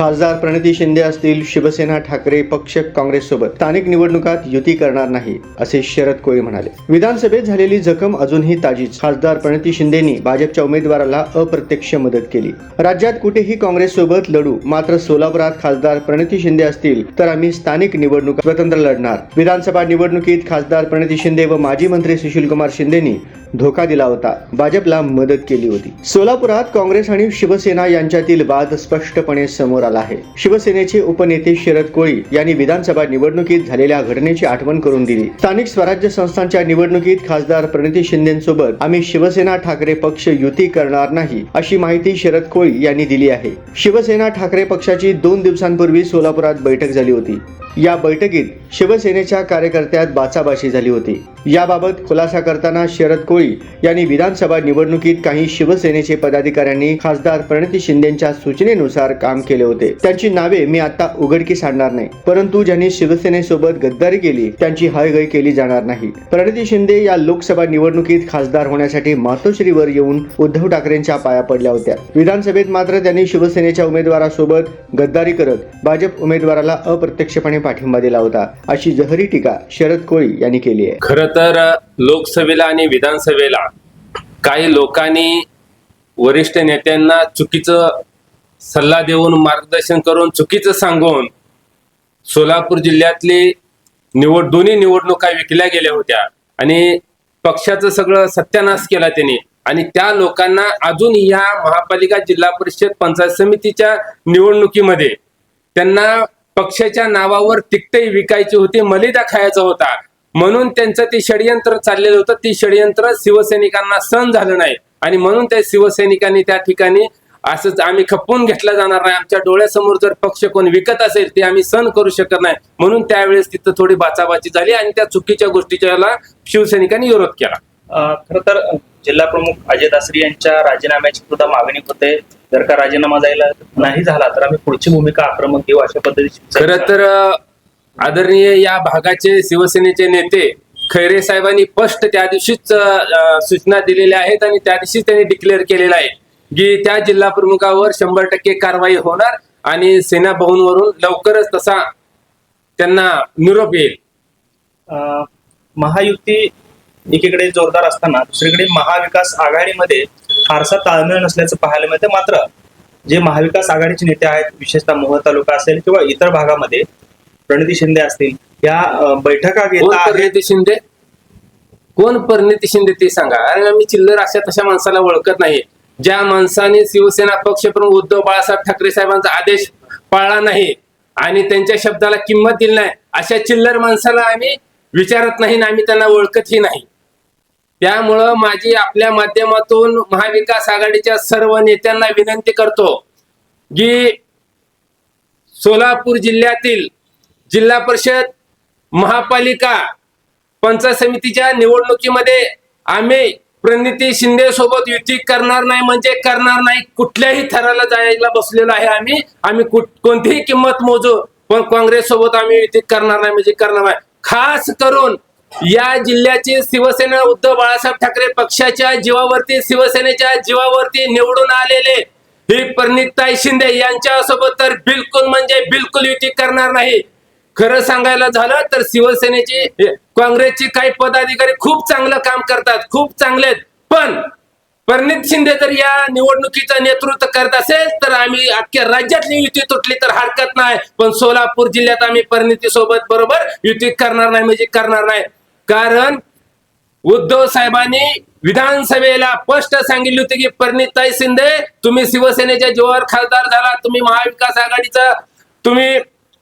खासदार प्रणिती शिंदे असतील शिवसेना ठाकरे पक्ष काँग्रेससोबत स्थानिक निवडणुकात युती करणार नाही असे शरद कोळी म्हणाले. विधानसभेत झालेली जखम अजूनही ताजीच. खासदार प्रणिती शिंदेनी भाजपच्या उमेदवाराला अप्रत्यक्ष मदत केली. राज्यात कुठेही काँग्रेससोबत लढू मात्र सोलापुरात खासदार प्रणिती शिंदे असतील तर आम्ही स्थानिक निवडणूक स्वतंत्र लढणार. विधानसभा निवडणुकीत खासदार प्रणिती शिंदे व माजी मंत्री सुशीलकुमार शिंदेनी धोका दिला होता. भाजपला मदत केली होती. सोलापुरात काँग्रेस आणि शिवसेना यांच्यातील वाद स्पष्टपणे समोर आला आहे. शिवसेनेचे उपनेते शरद कोळी यांनी विधानसभा निवडणुकीत झालेल्या घटनेची आठवण करून दिली. स्थानिक स्वराज्य संस्थांच्या निवडणुकीत खासदार प्रणिती शिंदेसोबत आम्ही शिवसेना ठाकरे पक्ष युती करणार नाही अशी माहिती शरद कोळी यांनी दिली आहे. शिवसेना ठाकरे पक्षाची दोन दिवसांपूर्वी सोलापुरात बैठक झाली होती. या बैठकीत शिवसेनेच्या कार्यकर्त्यात बाचाबाशी झाली होती. याबाबत खुलासा करताना शरद कोळी यांनी विधानसभा निवडणुकीत काही शिवसेनेचे पदाधिकाऱ्यांनी खासदार प्रणिती शिंदेच्या सूचनेनुसार काम केले होते. त्यांची नावे मी आता उघडकीस आणणार नाही. परंतु ज्यांनी शिवसेनेसोबत गद्दारी केली त्यांची हयगय केली जाणार नाही. प्रणिती शिंदे या लोकसभा निवडणुकीत खासदार होण्यासाठी मातोश्रीवर येऊन उद्धव ठाकरेंच्या पाया पडल्या होत्या. विधानसभेत मात्र त्यांनी शिवसेनेच्या उमेदवारासोबत गद्दारी करत भाजप उमेदवाराला अप्रत्यक्षपणे पाठिंबा दिला होता. अशी जहरी टीका शरद कोळी यांनी केली आहे. खर तर लोकसभेला आणि विधानसभेला काही लोकांनी वरिष्ठ नेत्यांना चुकीचं सल्ला देऊन मार्गदर्शन करून चुकीचं सांगून सोलापूर जिल्ह्यातली निवड दोन्ही निवडणुका विकल्या गेल्या होत्या. आणि पक्षाचं सगळं सत्यानाश केला त्यांनी. आणि त्या लोकांना अजून या महापालिका जिल्हा परिषद पंचायत समितीच्या निवडणुकीमध्ये त्यांना पक्षाच्या नावावर तिकटही विकायची होती मलिदा खायचा होता. म्हणून त्यांचं ते षडयंत्र चाललेलं होतं. ती षडयंत्र शिवसैनिकांना सहन झालं नाही. आणि म्हणून त्या शिवसैनिकांनी त्या ठिकाणी असंच आम्ही खपवून घेतला जाणार नाही. आमच्या डोळ्यासमोर जर पक्ष कोण विकत असेल ते आम्ही सहन करू शकत नाही. म्हणून त्यावेळेस तिथं थोडी बाचाबाची झाली आणि त्या चुकीच्या गोष्टीच्या शिवसैनिकांनी विरोध केला. खर तर जिल्हा प्रमुख अजय दासरी यांच्या राजीनाम्याची सुद्धा मागणी होते. जर का राजीनामा जायला नाही झाला तर आम्ही पुढची भूमिका आक्रमक घेऊ अशा पद्धतीची खरं तर आदरणीय या भागाचे शिवसेनेचे नेते खैरे साहेबांनी स्पष्ट त्या दिवशीच सूचना दिलेल्या आहेत आणि त्या दिवशीच त्यांनी डिक्लेअर केलेलं आहे की त्या जिल्हा प्रमुखावर शंभर टक्के कारवाई होणार आणि सेना भवनवरून लवकरच तसा त्यांना निरोप येईल. अ, महायुती एकीकडे जोरदार असताना दुसरीकडे महाविकास आघाडीमध्ये फारसा ताळमेळ नसल्याचं पाहायला मिळतं. मात्र जे महाविकास आघाडीचे नेते आहेत विशेषतः मोहोळ तालुका असेल किंवा इतर भागामध्ये प्रणिती शिंदे असतील या बैठका घेत शिंदे? कोण परिणिती शिंदे ते सांगा. अरे मी चिल्लर अशा तशा माणसाला ओळखत नाही. ज्या माणसाने शिवसेना पक्षप्रमुख उद्धव बाळासाहेब ठाकरे साहेबांचा आदेश पाळला नाही आणि त्यांच्या शब्दाला किंमत दिली नाही अशा चिल्लर माणसाला आम्ही विचारत नाही आणि आम्ही त्यांना ओळखतही नाही. त्यामुळं माझी आपल्या माध्यमातून महाविकास आघाडीच्या सर्व नेत्यांना विनंती करतो की सोलापूर जिल्ह्यातील जिल्हा परिषद महापालिका पंचायत समितीच्या निवडणुकीमध्ये आम्ही प्रणिती शिंदे सोबत युती करणार नाही म्हणजे करणार नाही कुठल्याही थराला जायला बसलेलो आहे आम्ही. आम्ही कुठ- कोणतीही किंमत मोजू पण काँग्रेस सोबत आम्ही युती करणार नाही म्हणजे करणार नाही. खास करून या जिल्ह्याचे शिवसेना उद्धव बाळासाहेब ठाकरे पक्षाच्या जीवावरती शिवसेनेच्या जीवावरती निवडून आलेले ही परिणिताई शिंदे यांच्यासोबत तर बिलकुल म्हणजे बिलकुल युती करणार नाही. खरं सांगायला झालं तर शिवसेनेची काँग्रेसची काही पदाधिकारी खूप चांगलं काम करतात खूप चांगले आहेत. पण परिणित शिंदे जर या निवडणुकीचं नेतृत्व करत असेल तर आम्ही अख्ख्या राज्यातली युती तुटली तर हरकत नाही. पण सोलापूर जिल्ह्यात आम्ही परिणिती सोबत बरोबर युती करणार नाही म्हणजे करणार नाही. कारण उद्धव साहेबांनी विधानसभेला स्पष्ट सांगितली होती की परिणिताई शिंदे तुम्ही शिवसेनेच्या जीवावर खासदार झाला तुम्ही महाविकास आघाडीचा तुम्ही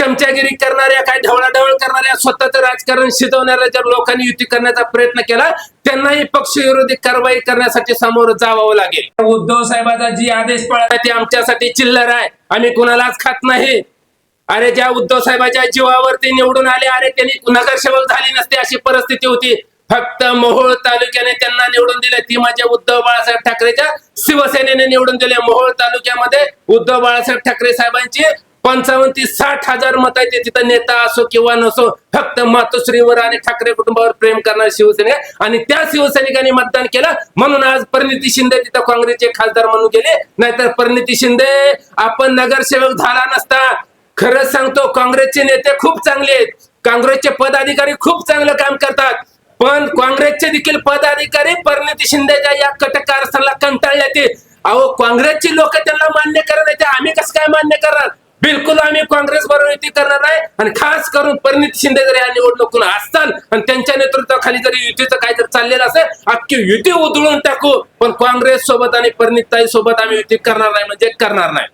चमचागिरी करणाऱ्या काही ढवळाढवळ करणाऱ्या स्वतःचं राजकारण शिजवणाऱ्या जर लोकांनी युती करण्याचा प्रयत्न केला त्यांनाही पक्षविरोधी कारवाई करण्यासाठी समोर जावं लागेल. उद्धव साहेबाचा जी आदेश पळाला ते आमच्यासाठी चिल्लर आहे. आम्ही कुणालाच खात नाही. अरे ज्या उद्धव साहेबाच्या जीवावरती निवडून आले अरे त्यांनी नगरसेवक झाली नसते अशी परिस्थिती होती. फक्त मोहोळ तालुक्याने त्यांना निवडून दिले. ती म्हणजे उद्धव बाळासाहेब ठाकरेच्या शिवसेनेने निवडून दिले मोहोळ तालुक्यामध्ये. उद्धव बाळासाहेब ठाकरे साहेबांची पंचावन्न ते साठ हजार मत तिथं नेता असो किंवा नसो फक्त मातोश्रीवर आणि ठाकरे कुटुंबावर प्रेम करणारे शिवसेने आणि त्या शिवसैनिकांनी मतदान केलं. म्हणून आज परिणिती शिंदे तिथं काँग्रेसचे खासदार म्हणून गेले. नाहीतर परिणिती शिंदे आपण नगरसेवक झाला नसता. खरंच सांगतो काँग्रेसचे नेते खूप चांगले आहेत. काँग्रेसचे पदाधिकारी खूप चांगलं काम करतात. पण काँग्रेसचे देखील पदाधिकारी परिणिती शिंदेच्या या कटक कंटाळले ते. अहो काँग्रेसची लोक त्यांना मान्य करत आम्ही कसं काय मान्य करणार? बिलकुल आम्ही काँग्रेस बरोबर युती करणार नाही. आणि खास करून परिणित शिंदे जर या निवडणुकीत असतात आणि त्यांच्या नेतृत्वाखाली जरी युतीचं काय जर चाललेलं असेल अख्खी युती उधळून टाकू. पण काँग्रेस सोबत आणि परिणितताई सोबत आम्ही युती करणार नाही म्हणजे करणार नाही.